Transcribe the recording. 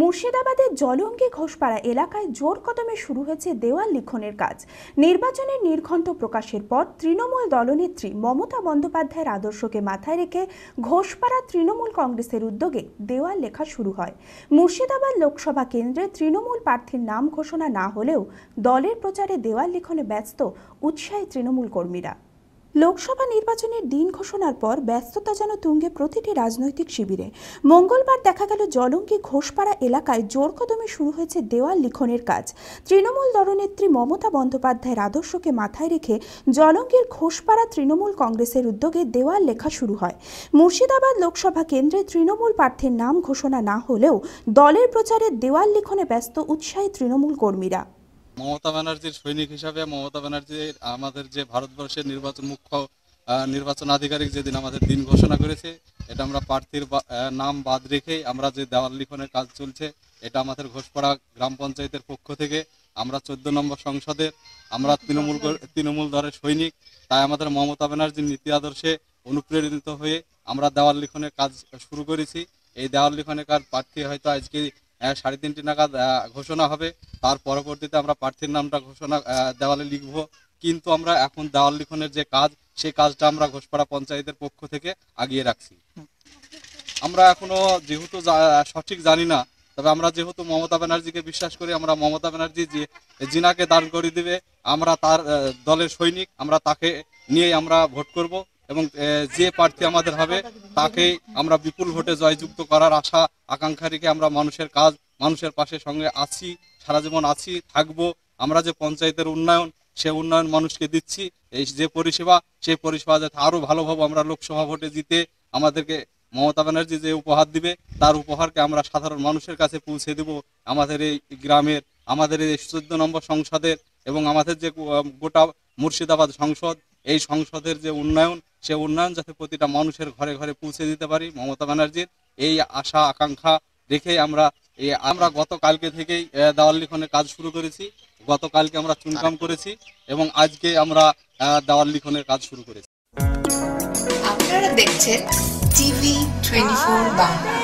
মুর্শিদাবাদের জলঙ্গি ঘোষপাড়া এলাকায় জোর কদমে শুরু হয়েছে দেওয়াল লিখনের কাজ। নির্বাচনের নির্ঘণ্ট প্রকাশের পর তৃণমূল দলনেত্রী মমতা বন্দ্যোপাধ্যায়ের আদর্শকে মাথায় রেখে ঘোষপাড়া তৃণমূল কংগ্রেসের উদ্যোগে দেওয়াল লেখা শুরু হয়। মুর্শিদাবাদ লোকসভা কেন্দ্রে তৃণমূল প্রার্থীর নাম ঘোষণা না হলেও দলের প্রচারে দেওয়াল লিখনে ব্যস্ত উৎসাহী তৃণমূল কর্মীরা। লোকসভা নির্বাচনের দিন ঘোষণার পর ব্যস্ততা যেন তুঙ্গে প্রতিটি রাজনৈতিক শিবিরে। মঙ্গলবার দেখা গেল জলঙ্গি ঘোষপাড়া এলাকায় জোর কদমে শুরু হয়েছে দেওয়াল লিখনের কাজ। তৃণমূল দলনেত্রী মমতা বন্দ্যোপাধ্যায়ের আদর্শকে মাথায় রেখে জলঙ্গির ঘোষপাড়া তৃণমূল কংগ্রেসের উদ্যোগে দেওয়াল লেখা শুরু হয়। মুর্শিদাবাদ লোকসভা কেন্দ্রে তৃণমূল প্রার্থীর নাম ঘোষণা না হলেও দলের প্রচারে দেওয়াল লিখনে ব্যস্ত উৎসাহী তৃণমূল কর্মীরা। মমতা ব্যানার্জির সৈনিক হিসাবে, মমতা ব্যানার্জির আমাদের যে ভারতবর্ষের নির্বাচন মুখ্য নির্বাচন আধিকারিক যেদিন আমাদের দিন ঘোষণা করেছে, এটা আমরা প্রার্থীর নাম বাদ রেখেই আমরা যে দেওয়াল লিখনের কাজ চলছে, এটা আমাদের ঘোষপাড়া গ্রাম পঞ্চায়েতের পক্ষ থেকে, আমরা চোদ্দ নম্বর সংসদের, আমরা তৃণমূল তৃণমূল দলের সৈনিক, তাই আমাদের মমতা ব্যানার্জির নীতি আদর্শে অনুপ্রেরিত হয়ে আমরা দেওয়াল লিখনের কাজ শুরু করেছি। এই দেওয়াল লিখনের কাজ প্রার্থী হয়তো আজকে সাড়ে তিনটি নাগাদ ঘোষণা হবে। তার পরবর্তীতে আমরা প্রার্থীর নামটা ঘোষণা দেওয়ালে লিখব। কিন্তু আমরা এখন দেওয়াল লিখনের যে কাজ সেই কাজটা আমরা ঘোষপাড়া পঞ্চায়েতের পক্ষ থেকে আগিয়ে রাখছি। আমরা এখনও যেহেতু সঠিক জানি না, তবে আমরা যেহেতু মমতা ব্যানার্জিকে বিশ্বাস করি, আমরা মমতা ব্যানার্জি যে, জিনাকে দান করে দিবে, আমরা তার দলের সৈনিক, আমরা তাকে নিয়েই আমরা ভোট করব। এবং যে প্রার্থী আমাদের হবে তাকে আমরা বিপুল ভোটে জয়যুক্ত করার আশা, আকাঙ্ক্ষা রেখে আমরা মানুষের কাজ, মানুষের পাশে সঙ্গে আছি, সারা জীবন আছি, থাকব। আমরা যে পঞ্চায়েতের উন্নয়ন, সে উন্নয়ন মানুষকে দিচ্ছি। এই যে পরিষেবা, সেই পরিষেবা যাতে আরও ভালোভাবে আমরা লোকসভা ভোটে জিতে আমাদেরকে মমতা ব্যানার্জি যে উপহার দিবে, তার উপহারকে আমরা সাধারণ মানুষের কাছে পৌঁছে দেব। আমাদের এই গ্রামের, আমাদের এই চোদ্দ নম্বর সংসদের এবং আমাদের যে গোটা মুর্শিদাবাদ সংসদ এই সংসদের যে উন্নয়ন সে উন্নয়ন যাতে প্রতিটা মানুষের ঘরে ঘরে পৌঁছে দিতে পারি মমতা ব্যানার্জির এই আশা আকাঙ্ক্ষা রেখে আমরা এই আমরা গতকালকে থেকেই দেওয়াল লিখনের কাজ শুরু করেছি। গতকালকে আমরা চুনকাম করেছি এবং আজকে আমরা দেওয়াল লিখনের কাজ শুরু করেছি। আপনারা দেখছেন TV twenty four Bangla.